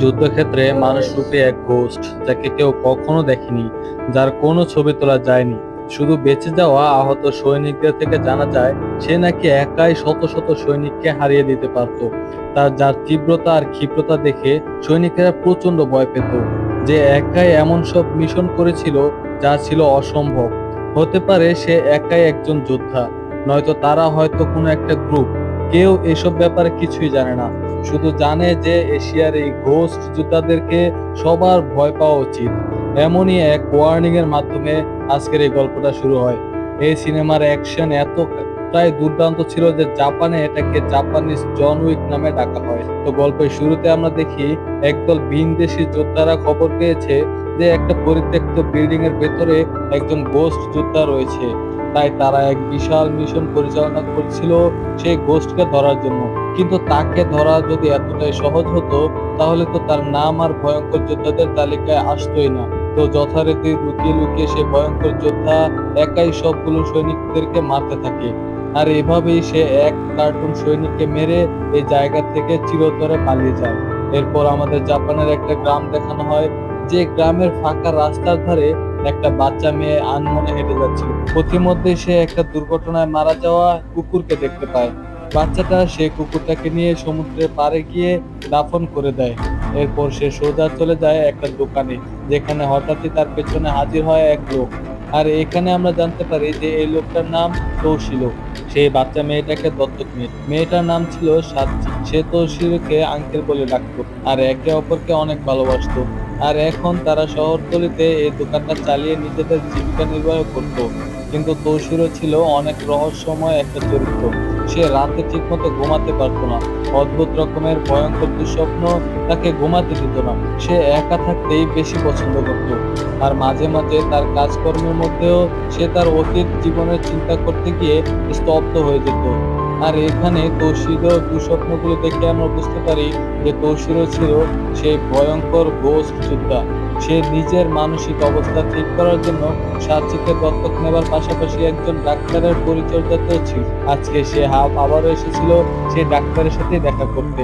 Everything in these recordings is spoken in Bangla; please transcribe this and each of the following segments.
যুদ্ধক্ষেত্রে মানুষ রূপে এক গোস্ট যাকে কেউ কখনো দেখেনি, যার কোনো ছবি তোলা যায়নি। শুধু বেঁচে যাওয়া আহত সৈনিকদের থেকে জানা যায়, সে নাকি একাই শত শত সৈনিককে হারিয়ে দিতে পারত। তার যার তীব্রতা আর ক্ষিপ্রতা দেখে সৈনিকেরা প্রচণ্ড ভয় পেত যে একাই এমন সব মিশন করেছিল যা ছিল অসম্ভব। হতে পারে সে একাই একজন যোদ্ধা, নয়তো তারা হয়তো কোনো একটা গ্রুপ কেউ এসব ব্যাপারে কিছুই জানে না। শুধু জানে যে এশিয়ার এই ঘোস্ট যোদ্ধাদেরকে সবার ভয় পাওয়া উচিত। এমনই এক ওয়ার্নিং এর মাধ্যমে আজকের এই গল্পটা শুরু হয়। এই সিনেমার অ্যাকশন এত এতটাই দুর্দান্ত ছিল যে জাপানে এটাকে জাপানিজ জন উইক নামে ডাকা হয়। তো গল্পের শুরুতে আমরা দেখি একদল ভিনদেশি যোদ্ধারা খবর পেয়েছে যে একটা পরিত্যক্ত বিল্ডিং এর ভেতরে একজন গোস্ট যোদ্ধা রয়েছে। তাই তারা এক বিশাল মিশন পরিচালনা করছিল সেই গোস্টকে ধরার জন্য। কিন্তু তাকে ধরা যদি এতটাই সহজ হতো, তাহলে তো তার নাম আর ভয়ঙ্কর যোদ্ধাদের তালিকায় আসতোই না। তো যথারীতি লুকিয়ে লুকিয়ে সে ভয়ঙ্কর যোদ্ধা একাই সবগুলো সৈনিকদেরকে মারতে থাকে। আর এভাবেই সে এক কার্টুন সৈনিককে মেরে এই জায়গা থেকে চিরতরে পালিয়ে যায়। এরপর আমাদের জাপানের একটা গ্রাম দেখানো হয়, যে গ্রামের ফাঁকা রাস্তার ধারে একটা বাচ্চা মেয়ে আনমনে হেঁটে যাচ্ছিল। পথিমধ্যে সে একটা দুর্ঘটনায় মারা যাওয়া কুকুরকে দেখতে পায়। বাচ্চাটা সে কুকুরটাকে নিয়ে সমুদ্রের পাড়ে গিয়ে দাফন করে দেয়। এরপর সে সোজা চলে যায় একটা দোকানে, যেখানে হঠাৎই তার পেছনে হাজির হয় এক লোক। আর এখানে আমরা জানতে পারি যে এই লোকটার নাম তৌশিল। সেই বাচ্চা মেয়েটাকে দত্তক নিয়ে। মেয়েটার নাম ছিল সাতজি। সে তৌশিলকে আঙ্কেল বলে ডাকতো। আর একে অপরকে অনেক ভালোবাসতো। আর এখন তারা শহরতলিতে এই দোকানটা চালিয়ে নিজেদের জীবিকা নির্বাহ করত। কিন্তু তৌশিরও ছিল অনেক রহস্যময় একটা চরিত্র। সে রাতে ঠিকমতো ঘুমাতে পারতো না। অদ্ভুত রকমের ভয়ঙ্কর দুঃস্বপ্ন তাকে ঘুমাতে দিত না। সে একা থাকতেই বেশি পছন্দ করত। আর মাঝে মাঝে তার কাজকর্মের মধ্যেও সে তার অতীত জীবনের চিন্তা করতে গিয়ে স্তব্ধ হয়ে যেত। আর এখানে তৌশিরও দুঃস্বপ্নগুলো দেখে আমরা বুঝতে পারি যে তৌশিরও ছিল সেই ভয়ঙ্কর গোস্ট যোদ্ধা। সে নিজের মানসিক অবস্থা ঠিক করার জন্য সাচিকে দত্তক নেবার পাশাপাশি একজন ডাক্তারের পরিচর্যাতেও ছিল। আজকে সে হাফ আবারও এসেছিল, সে ডাক্তারের সাথে দেখা করতে।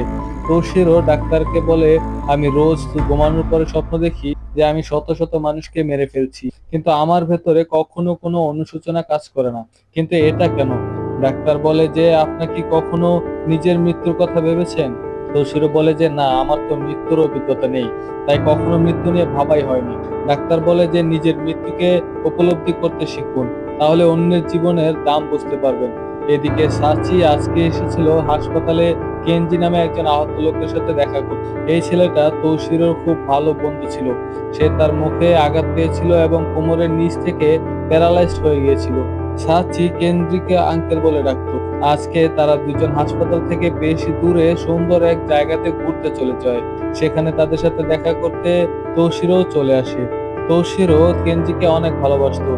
তৌশিরও ডাক্তারকে বলে, আমি রোজ ঘুমানোর পরে স্বপ্ন দেখি যে আমি শত শত মানুষকে মেরে ফেলছি। কিন্তু আমার ভেতরে কখনো কোনো অনুশোচনা কাজ করে না। কিন্তু এটা কেন? ডাক্তার বলে যে আপনার কি কখনো নিজের মৃত্যুর কথা ভেবেছেন? তৌশিরও বলে যে, না, আমার তো মৃত্যুর অভিজ্ঞতা নেই, তাই কখনো মৃত্যু নিয়ে ভাবাই হয়নি। ডাক্তার বলে যে, নিজের মৃত্যুকে উপলব্ধি করতে শিখুন, তাহলে অন্যের জীবনের দাম বুঝতে পারবেন। এদিকে সাচি আজকে এসেছিল হাসপাতালে কেনজি নামে একজন আহত লোকের সাথে দেখা করতে। এই ছেলেটা তৌশিরের খুব ভালো বন্ধু ছিল। সে তার মুখে আঘাত পেয়েছিল এবং কোমরের নিচ থেকে প্যারালাইজড হয়ে গিয়েছিল। সাচি কেন্দ্রিকে আঙ্কেল বলে ডাকতো। আজকে তারা দুজন হাসপাতাল থেকে বেশি দূরে সুন্দর এক জায়গাতে ঘুরতে চলে যায়। সেখানে তাদের সাথে দেখা করতে তৌশিরও চলে আসে। তৌশিরও কেনজিকে অনেক ভালোবাসতো।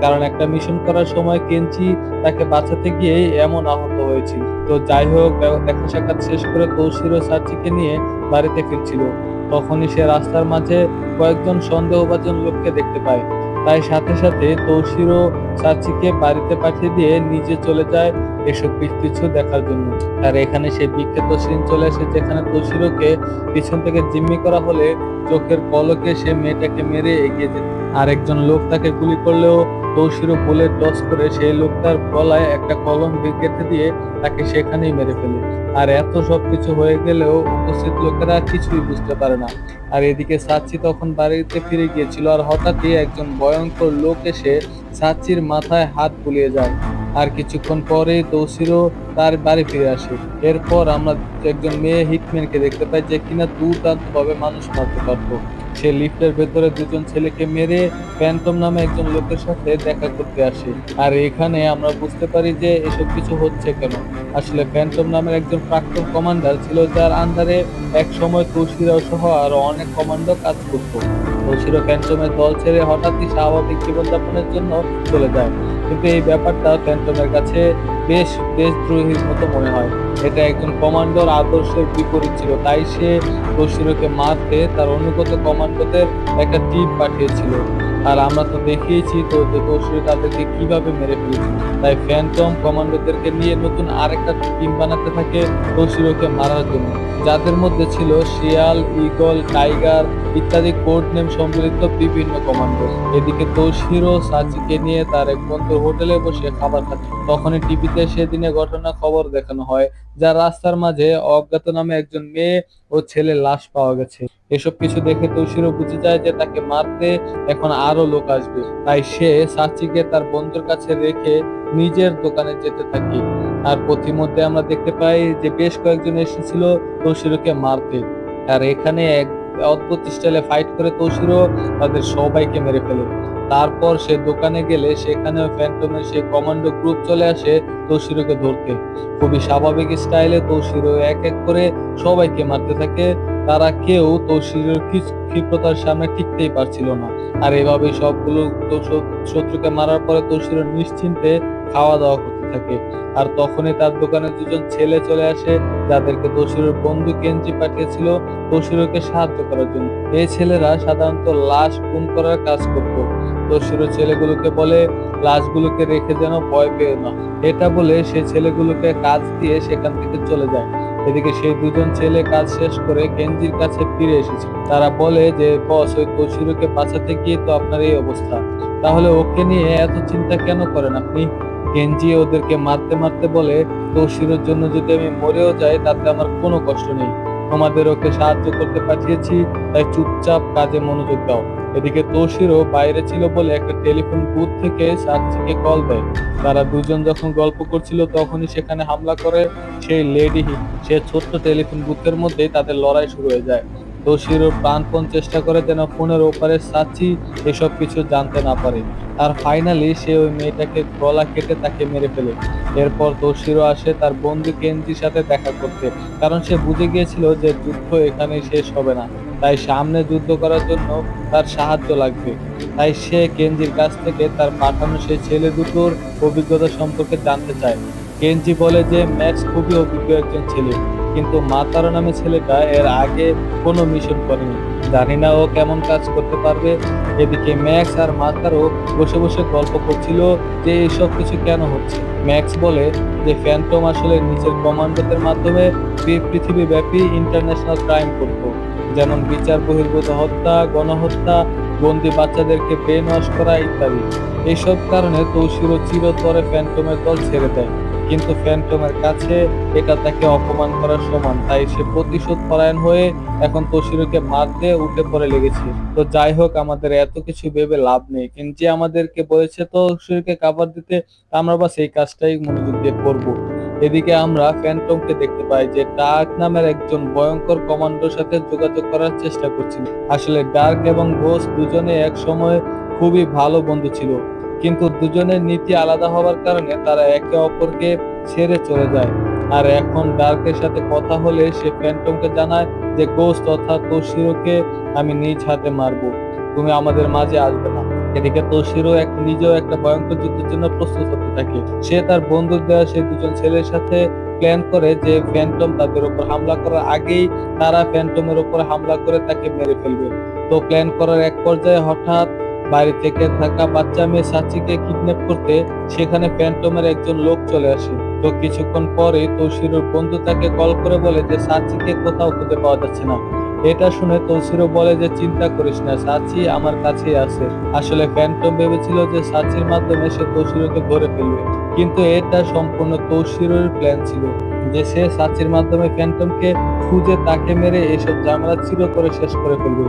কারণ একটা মিশন করার সময় কেঞ্চি তাকে বাঁচাতে গিয়ে এমন আহত হয়েছিল তো যাই হোক, দেখা সাক্ষাৎ শেষ করে তৌশিরও সাচিকে নিয়ে বাড়িতে ফিরছিল। তখনই সে রাস্তার মাঝে কয়েকজন সন্দেহভাজন লোককে দেখতে পায়। তাই সাথে সাথে তৌসিরও সাচিকে বাড়িতে পাঠিয়ে দিয়ে নিজে চলে যায় এসব কিছু দেখার জন্য। আর এখানে সেই বিখ্যাত সিন চলে আসে যেখানে তৌসিরোকে পিছন থেকে জিম্মি করা হলে চোখের পলকে সে মেয়েটাকে মেরে এগিয়ে যেত। আর একজন লোক তাকে গুলি করলেও তৌশিরো বুলেট টস করে সেই লোকটার গলায় একটা কলম গেঁথে দিয়ে তাকে সেখানেই মেরে ফেলে। আর এত সব কিছু হয়ে গেলেও উপস্থিত লোকেরা কিছুই বুঝতে পারে না। আর এদিকে সাচ্চি তখন বাড়িতে ফিরে গিয়েছিল আর হঠাৎই একজন ভয়ঙ্কর লোক এসে সাচ্চির মাথায় হাত বুলিয়ে যায়। আর কিছুক্ষণ পরে তৌসিরও তার বাড়ি ফিরে আসে। এরপর আমরা একজন মেয়ে হিটম্যানকে দেখতে পাই যে কিনা দুর্দান্ত ভাবে মানুষ মারতে পারতো। সে লিফটের ভেতরে দুজন ছেলেকে মেরে ফ্যান্টম নামে একজন লোকের সাথে দেখা করতে আসে। আর এখানে আমরা বুঝতে পারি যে এসব কিছু হচ্ছে কেন। আসলে ফ্যান্টম নামের একজন প্রাক্তন কমান্ডার ছিল যার আন্ডারে এক সময় তুলসিরাও সহ আরও অনেক কমান্ডো কাজ করতো। তুলসিরও ফ্যান্টমের দল ছেড়ে হঠাৎই স্বাভাবিক জীবনযাপনের জন্য চলে যায় কিন্তু এই ব্যাপারটা ফ্যান্টমের কাছে বেশ বেশ দ্রোহীর মতো মনে হয়। এটা একজন কমান্ডোর আদর্শের বিপরীত ছিল। তাই সে বশিরকে মারতে। তার অনুগত কমান্ডোদের একটা টিম পাঠিয়েছিল। আর আমরা তো দেখিয়েছি তো তৌসির তাদেরকে কীভাবে মেরে ফেলেছে তাই ফ্যান্টম কমান্ডোদেরকে নিয়ে নতুন আরেকটা টিম বানাতে থাকে তৌসিরোকে মারার জন্য। যাদের মধ্যে ছিল শিয়াল ইগল টাইগার ইত্যাদি কোড নেম সম্বলিত বিভিন্ন কমান্ডো এদিকে তৌসিরো সাচিকে নিয়ে তার এক বন্ধুর হোটেলে বসে খাবার খাচ্ছে। তখনই টিভিতে সেদিনে ঘটনা খবর দেখানো হয়, যা রাস্তার মাঝে অজ্ঞাত নামে একজন মেয়ে ও ছেলে লাশ পাওয়া গেছে। এসব কিছু দেখে তৌসিরও বুঝে যায় যে তাকে মারতে এখন আরও লোক আসবে। তাই সে সাচিকে তার বন্ধুর কাছে রেখে নিজের দোকানে যেতে থাকে। আর পথিমধ্যে আমরা দেখতে পাই যে বেশ কয়েকজন এসেছিল তৌসিরোকে মারতে। আর এখানে এক অদ্ভুত স্টাইলে ফাইট করে তৌসিরও তাদের সবাইকে মেরে ফেলে। তারপর সে দোকানে গেলে সেখানে ফ্যান্টমের সেই কমান্ডো গ্রুপ চলে আসে তৌসিরোকে ধরতে। খুবই স্বাভাবিক স্টাইলে তৌসিরো এক এক করে সবাইকে মারতে থাকে। তারা কেউ তৌসিরের ক্ষিপ্রতার সামনে টিকতেই পারছিল না। আর এভাবে সবগুলো শত্রুকে মারার পরে তৌসিরো নিশ্চিন্তে খাওয়া দাওয়া করতে থাকে। আর তখনই তার দোকানে দুজন ছেলে চলে আসে, যাদেরকে তসিরের বন্ধু কেঞ্জি পাঠিয়েছিল তসিরকে সাহায্য করার জন্য। এই ছেলেরা সাধারণত লাশ খুন করার কাজ করত। তৌসিরো ছেলেগুলোকে বলে, লাশগুলোকে রেখে যেন ভয় পেও না। এটা বলে সে ছেলেগুলোকে কাজ দিয়ে সেখান থেকে চলে যায়। এদিকে সেই দুজন ছেলে কাজ শেষ করে কেঞ্জির কাছে ফিরে এসেছে। তারা বলে যে, বস, ওই তৌসিরোকে বাঁচাতে গিয়ে তো আপনার এই অবস্থা। তাহলে ওকে নিয়ে এত চিন্তা কেন করেন আপনি? কেঞ্জি ওদেরকে মারতে মারতে বলে তৌসিরের জন্য যদি আমি মরেও যাই, তাতে আমার কোনো কষ্ট নেই। তোমাদের ওকে সাহায্য করতে পাঠিয়েছি, তাই চুপচাপ কাজে মনোযোগ দাও। এদিকে তৌসিরও বাইরে ছিল বলে একটা টেলিফোন বুথ থেকে সাক্ষীকে কল দেয়। তারা দুজন যখন গল্প করছিল তখনই সেখানে হামলা করে সেই লেডি, সে ছোট্ট টেলিফোন বুথের মধ্যেই তাদের লড়াই শুরু হয়ে যায়। তৌসিরও প্রাণপণ চেষ্টা করে যেন ফোনের ওপারে সাচ্ছি এসব কিছু জানতে না পারে। আর ফাইনালি সে ওই মেয়েটাকে গলা কেটে তাকে মেরে ফেলে। এরপর তৌসিরও আসে তার বন্ধু কেঞ্জির সাথে দেখা করতে। কারণ সে বুঝে গিয়েছিল যে যুদ্ধ এখানে শেষ হবে না। তাই সামনে যুদ্ধ করার জন্য তার সাহায্য লাগবে। তাই সে কেঞ্জির কাছ থেকে তার পাঠানো সেই ছেলে দুটোর অভিজ্ঞতা সম্পর্কে জানতে চায়। কেঞ্জি বলে যে, ম্যাক্স খুবই অভিজ্ঞ একজন ছেলে। কিন্তু মাতারো নামে ছেলেটা এর আগে কোনো মিশন করেনি। জানি না ও কেমন কাজ করতে পারবে। এদিকে ম্যাক্স আর মাতারও বসে বসে গল্প করছিল যে এইসব কিছু কেন হচ্ছে। ম্যাক্স বলে যে ফ্যান্টম আসলে নিজের কমান্ডোদের মাধ্যমে পৃথিবীব্যাপী ইন্টারন্যাশনাল ক্রাইম করতো। যেমন বিচার, বহির্ভূত হত্যা, গণহত্যা, বন্দি বাচ্চাদেরকে ব্রেন ওয়াশ করা ইত্যাদি। এইসব কারণে তৌসিরও চিরতরে ফ্যান্টমের দল ছেড়ে দেয়। কিন্তু ফ্যান্টমের কাছে এটা তাকে অপমান করার সমান। তাই সে প্রতিশোধ পরায়ণ হয়ে এখন তৌসিরকে মারতে উঠে পড়ে লেগেছে। তো যাই হোক, আমাদের এত কিছু ভেবে লাভ নেই। কিন্তু যে আমাদেরকে বলেছে তৌসিরকে কাভার দিতে আমরা বাস এই কাজটাই মনোযোগ দিয়ে করব। এদিকে আমরা ফ্যান্টমকে দেখতে পাই যে ডার্ক নামের একজন ভয়ঙ্কর কমান্ডোর সাথে যোগাযোগ করার চেষ্টা করছিল। আসলে ডার্ক এবং ঘোষ দুজনে এক সময় খুবই ভালো বন্ধু ছিল। কিন্তু দুজনের নীতি আলাদা হওয়ার কারণে তারা একে অপরকে ছেড়ে চলে যায়। আর এখন ডার্কের সাথে কথা হলে সে ফ্যান্টমকে জানায় যে গোস্ট অর্থাৎ তোশিরোকে আমি নিজ হাতে মারবো। তুমি আমাদের মাঝে আসবে না। এদিকে তোশিরো এক নিজেও একটা ভয়ঙ্কর যুদ্ধের জন্য প্রস্তুত হতে থাকে। সে তার বন্ধু দেওয়া সেই দুজন ছেলের সাথে প্ল্যান করে যে, ফ্যান্টম তাদের উপর হামলা করার আগেই তারা ফ্যান্টমের উপর হামলা করে তাকে মেরে ফেলবে। তো প্ল্যান করার এক পর্যায়ে হঠাৎ বাড়ি থেকে থাকা বাচ্চা মেয়ে সাচিকে কিডন্যাপ করতে সেখানে ফ্যান্টমের একজন লোক চলে আসে। তো কিছুক্ষণ পরে তৌসিরোর বন্ধু তাকে কল করে বলে যে, সাচিকে কোথাও খুঁজে পাওয়া যাচ্ছে না। এটা শুনে তৌসিরও বলে যে, চিন্তা করিস না, সাচি আমার কাছেই আছে। আসলে ফ্যান্টম ভেবেছিল যে, সাচির মাধ্যমে সে তৌসিরোকে ধরে ফেলবে। কিন্তু এটা সম্পূর্ণ তৌসিরের প্ল্যান ছিল। যে সে সাচির মাধ্যমে ফ্যান্টমকে খুঁজে তাকে মেরে এসব ঝামেলা চির করে শেষ করে ফেলবে।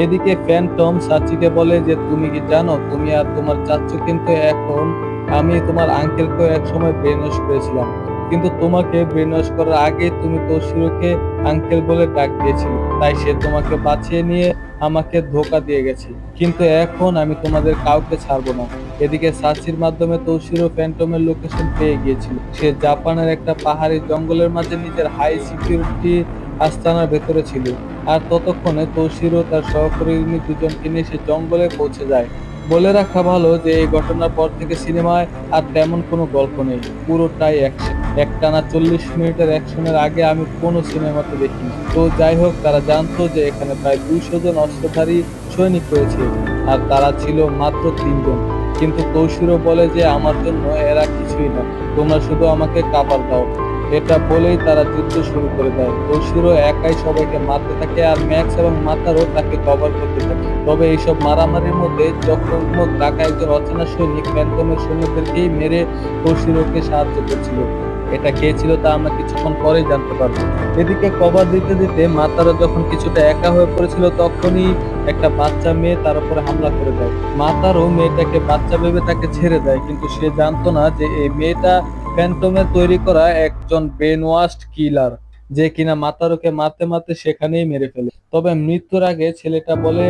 এদিকে ফ্যান্টম সাচিকে বলে যে, তুমি কি জানো, তুমি আর তোমার চাচ্চু কিন্তু এখন আমি তোমার আঙ্কেলকেও এক সময় ব্রেন করেছিলাম কিন্তু তোমাকে ব্রেন করার আগে তুমি তৌসিরোকে আঙ্কেল বলে ডাক দিয়েছিলে। তাই সে তোমাকে বাঁচিয়ে নিয়ে আমাকে ধোকা দিয়ে গেছে। কিন্তু এখন আমি তোমাদের কাউকে ছাড়বো না। এদিকে সাচির মাধ্যমে তৌসিরো ফ্যান্টমের লোকেশন পেয়ে গিয়েছিল। সে জাপানের একটা পাহাড়ি জঙ্গলের মাঝে নিজের হাই সিকিউরিটি আস্তানার ভেতরে ছিল। আর ততক্ষণে তৌসিরও তার সহকর্মী দুজনকে নিয়ে সে জঙ্গলে পৌঁছে যায়। বলে রাখা ভালো যে এই ঘটনার পর থেকে সিনেমায় আর তেমন কোনো গল্প নেই। পুরোটাই অ্যাকশন একটানা চল্লিশ মিনিটের অ্যাকশনের আগে আমি কোনো সিনেমাতে দেখিনি। তো যাই হোক, তারা জানতো যে এখানে প্রায় দুইশো জন অস্ত্রধারী সৈনিক রয়েছে আর তারা ছিল মাত্র তিনজন। কিন্তু তৌসিরও বলে যে আমার জন্য এরা কিছুই না। তোমরা শুধু আমাকে কাবার দাও। এটা বলেই তারা যুদ্ধ শুরু করে দেয়। তৌসিরও একাই সবাইকে মারতে থাকে আর ম্যাক্স এবং মাতারও তাকে কভার করতে থাকে। তবে এইসব মারামারির মধ্যে যখন টাকা একজন অচেনা সৈনিক প্যান্টমের সৈন্যদেরকেই মেরে তৌসিরোকে সাহায্য করছিল। এটা কে ছিল তা আমরা কিছুক্ষণ পরেই জানতে পারব। এদিকে কভার দিতে দিতে মাতারও যখন কিছুটা একা হয়ে পড়েছিল, তখনই একটা বাচ্চা মেয়ে তার উপরে হামলা করে দেয়। মাতারও মেয়েটাকে বাচ্চা ভেবে তাকে ছেড়ে দেয়, কিন্তু সে জানতো না যে এই মেয়েটা ফ্যান্টমের তৈরি করা একজন ব্রেন ওয়াস্ট কিলার, যে কিনা মাতারোকে মারতে মারতে সেখানেই মেরে ফেলে। তবে মৃত্যুর আগে ছেলেটা বলে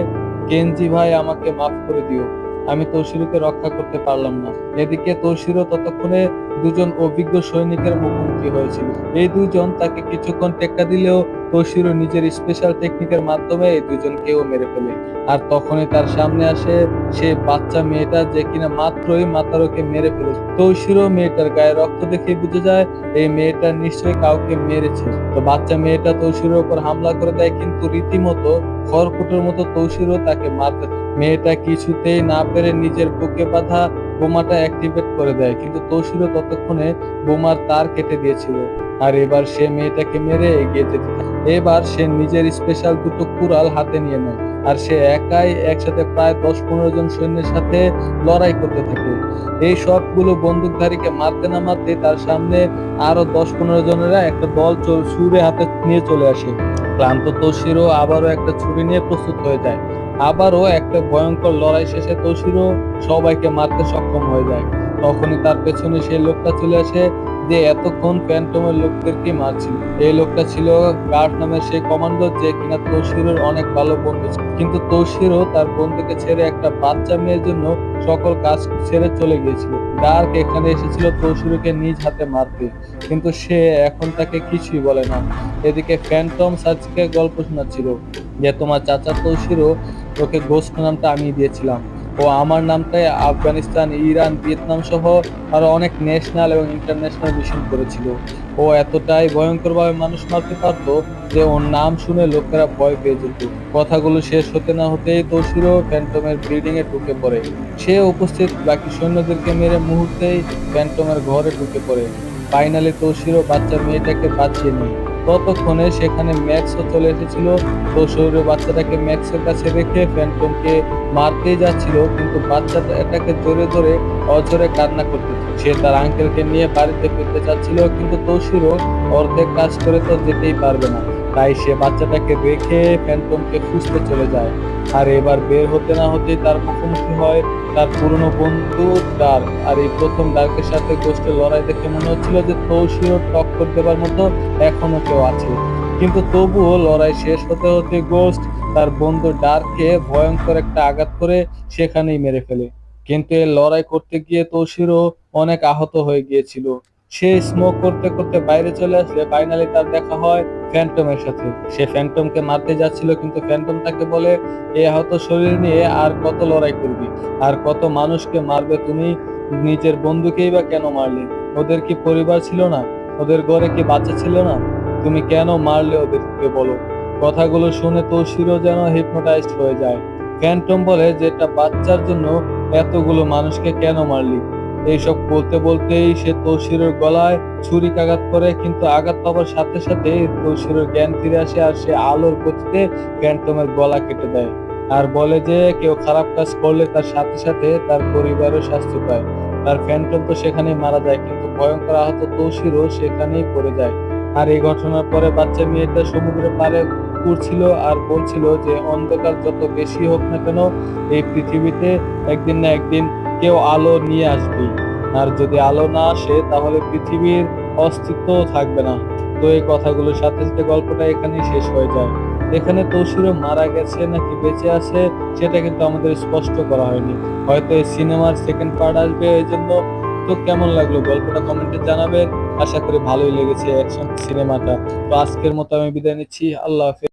কেনজি ভাই, আমাকে মাফ করে দিও। আমি তৌসিরুকে রক্ষা করতে পারলাম না। এদিকে তৌশিরও ততক্ষণে দুজন অভিজ্ঞ সৈনিকের মুখোমুখি হয়েছিল। এই দুজন তাকে কিছুক্ষণ টেক্কা দিলেও তৌসিরও নিজের স্পেশাল টেকনিকের মাধ্যমে এই দুজনকেও মেরে ফেলে। আর তখনই তার সামনে আসে সে বাচ্চা মেয়েটা যে কিনা মাত্রই মাতারোকে মেরে ফেলে তৌসিরও মেয়েটার গায়ে রক্ত দেখে বুঝে যায় এই মেয়েটা নিশ্চয়ই কাউকে মেরেছে। তো বাচ্চা মেয়েটা তৌসিরের উপর হামলা করে দেয়, কিন্তু রীতিমতো খড়কুটোর মতো তৌসিরও তাকে মারতে মেয়েটা কিছুতেই না পেরে নিজের বুকে বাঁধা বোমাটা অ্যাক্টিভেট করে দেয়, কিন্তু তৌসিরও ততক্ষণে বোমার তার কেটে দিয়েছিল। আর এবার সে মেয়েটাকে মেরে এগিয়ে যেতে এবার সে নিজের স্পেশাল দুটো কুড়াল হাতে নিয়ে নেয়, আর সে একাই একসাথে প্রায় দশ পনেরো জন সৈন্যের সাথে লড়াই করতে থাকে। এই সবগুলো বন্দুকধারীকে মারতে না মারতে তার সামনে আরও দশ পনেরো জনেরা একটা দল ছুরি হাতে নিয়ে চলে আসে। ক্লান্ত তৌসিরও আবারও একটা ছুরি নিয়ে প্রস্তুত হয়ে যায়। আবারও একটা ভয়ঙ্কর লড়াই শেষে তৌসিরও সবাইকে মারতে সক্ষম হয়ে যায়। তখনই তার পেছনে সেই লোকটা চলে আসে যে এতক্ষণ ফ্যান্টমের লোকদেরকে মারছিল। এই লোকটা ছিল গার্ড নামের সেই কমান্ডার যে কিনা তৌসিরের অনেক ভালো বন্ধু ছিল। কিন্তু তৌসিরও তার বন্ধুকে ছেড়ে একটা বাচ্চা মেয়ের জন্য সকল কাজ ছেড়ে চলে গিয়েছিল। ডার্ক এখানে এসেছিল তৌসিরকে নিজ হাতে মারতে। কিন্তু সে এখন তাকে কিছুই বলে না। এদিকে ফ্যান্টম সার্চকে গল্প শোনাচ্ছিল যে তোমার চাচা তৌসিরও ওকে গোস্ট নামটা আমি দিয়েছিলাম। ও আমার নামটাই আফগানিস্তান, ইরান, ভিয়েতনাম সহ আরও অনেক ন্যাশনাল এবং ইন্টারন্যাশনাল মিশন করেছিল। ও এতটাই ভয়ঙ্করভাবে মানুষ মারতে পারতো যে ওর নাম শুনে লোকেরা ভয় পেয়ে যেত। কথাগুলো শেষ হতে না হতেই তৌসিরও ফ্যান্টমের ব্রিডিং এ ঢুকে পড়ে। সে উপস্থিত, বাকি সৈন্যদেরকে মেরে মুহূর্তেই ফ্যান্টমের ঘরে ঢুকে পড়ে। ফাইনালি তৌসিরও বাচ্চা মেয়েটাকে বাঁচিয়ে নেয় ততক্ষণে সেখানে ম্যাক্সও চলে এসেছিল তো শরীরের বাচ্চাটাকে ম্যাক্সের কাছে রেখে ফ্যান্টমকে মারতেই যাচ্ছিল, কিন্তু বাচ্চাটা এটাকে ধরে ধরে অজরে কান্না করতে সে তার আঙ্কেলকে নিয়ে বাড়িতে ফিরতে চাচ্ছিল, কিন্তু তৌসিরও অর্ধেক কাজ করে তো যেতেই পারবে না। তাই সে বাচ্চাটাকে রেখে ফ্যান্টমকে খুঁজতে চলে যায়। আর এবার বের হতে না হতেই তার মুখোমুখি হয়, তার পুরনো বন্ধু ডার্ক। আর এই প্রথম ডার্কের সাথে গোষ্ঠের লড়াই দেখে মনে হচ্ছিল যে তৌসিরও টক্কর দেবার মতো এখনও কেউ আছে। কিন্তু তবুও লড়াই শেষ হতে হতে গোস্ট তার বন্ধু ডার্ককে ভয়ঙ্কর একটা আঘাত করে সেখানেই মেরে ফেলে। কিন্তু লড়াই করতে গিয়ে তৌসিরও অনেক আহত হয়ে গিয়েছিল। সে স্মোক করতে করতে বাইরে চলে আসলে ফাইনালি তার দেখা হয় ফ্যান্টমের সাথে। সে ফ্যান্টমকে মারতে যাচ্ছিল কিন্তু ফ্যান্টম তাকে বলে, এ আহত শরীর নিয়ে আর কত লড়াই করবি? আর কত মানুষকে মারবে তুমি? নিজের বন্ধুকেই বা কেন মারলে? ওদের কি পরিবার ছিল না? ওদের ঘরে কি বাচ্চা ছিল না? তুমি কেন মারলে ওদেরকে বলো? কথাগুলো শুনে তৌসিরও যেন হিপনোটাইজড হয়ে যায়। ফ্যান্টম বলে যে এটা বাচ্চার জন্য এতগুলো মানুষকে কেন মারলি? এইসব বলতে বলতেই সে তৌসিরের গলায় ছুরিকাঘাত করে, কিন্তু আঘাত পাওয়ার সাথে সাথে তৌসিরের জ্ঞান ফিরে আসে আর সে আলোর গতিতে ফ্যান্টমের গলা কেটে দেয়। আর বলে যে কেউ খারাপ কাজ করলে তার সাথে সাথে তার পরিবারও শাস্তি পায়। তার ফ্যান্টম তো সেখানেই মারা যায়, কিন্তু ভয়ঙ্কর আহত তৌসিরও সেখানেই পড়ে যায়। আর এই ঘটনার পরে বাচ্চা মেয়েটা সমুদ্রের পারে ঘুরছিল আর বলছিল যে, অন্ধকার যত বেশি হোক না কেন, এই পৃথিবীতে একদিন না একদিন কেউ আলো নিয়ে আসবে। আর যদি আলো না আসে, তাহলে পৃথিবীর অস্তিত্ব থাকবে না। তো এই কথাগুলোর সাথে সাথে গল্পটা এখানেই শেষ হয়ে যায়। এখানে তৌসিরও মারা গেছে নাকি বেঁচে আছে, সেটা কিন্তু আমাদের স্পষ্ট করা হয়নি। হয়তো এই সিনেমার সেকেন্ড পার্ট আসবে এই জন্য। তো কেমন লাগল গল্পটা কমেন্টে জানাবেন। আশা করি ভালোই লেগেছে অ্যাকশন সিনেমাটা তো আজকের মতো আমি বিদায় নিচ্ছি। আল্লাহ হাফেজ।